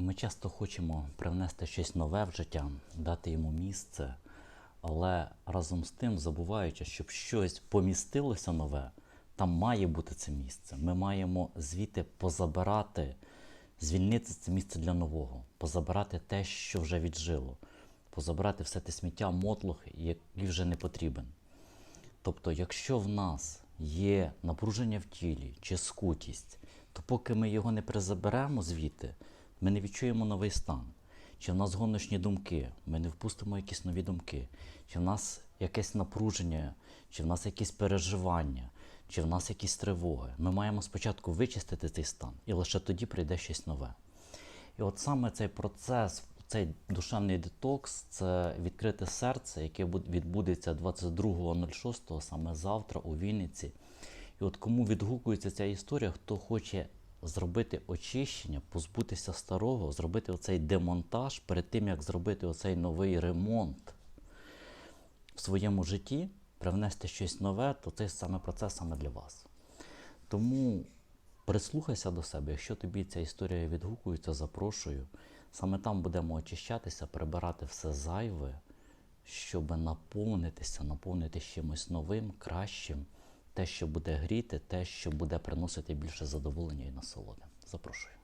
Ми часто хочемо привнести щось нове в життя, дати йому місце, але разом з тим, забуваючи, щоб щось помістилося нове, там має бути це місце. Ми маємо звідти позабирати, звільнити це місце для нового, позабирати те, що вже віджило, позабирати все те сміття, мотлох, який вже не потрібен. Тобто, якщо в нас є напруження в тілі чи скутість, то поки ми його не призаберемо звідти, ми не відчуємо новий стан. Чи в нас гоночні думки, ми не впустимо якісь нові думки, чи в нас якесь напруження, чи в нас якісь переживання, чи в нас якісь тривоги. Ми маємо спочатку вичистити цей стан, і лише тоді прийде щось нове. І от саме цей процес, цей душевний детокс, це відкрите серце, яке відбудеться 22.06, саме завтра у Вінниці. І от кому відгукується ця історія, хто хоче зробити очищення, позбутися старого, зробити оцей демонтаж перед тим, як зробити оцей новий ремонт в своєму житті, привнести щось нове, то цей саме процес саме для вас. Тому прислухайся до себе, якщо тобі ця історія відгукується, запрошую. Саме там будемо очищатися, прибирати все зайве, щоб наповнитися, наповнити чимось новим, кращим, те, що буде гріти, те, що буде приносити більше задоволення і насолоди. Запрошую.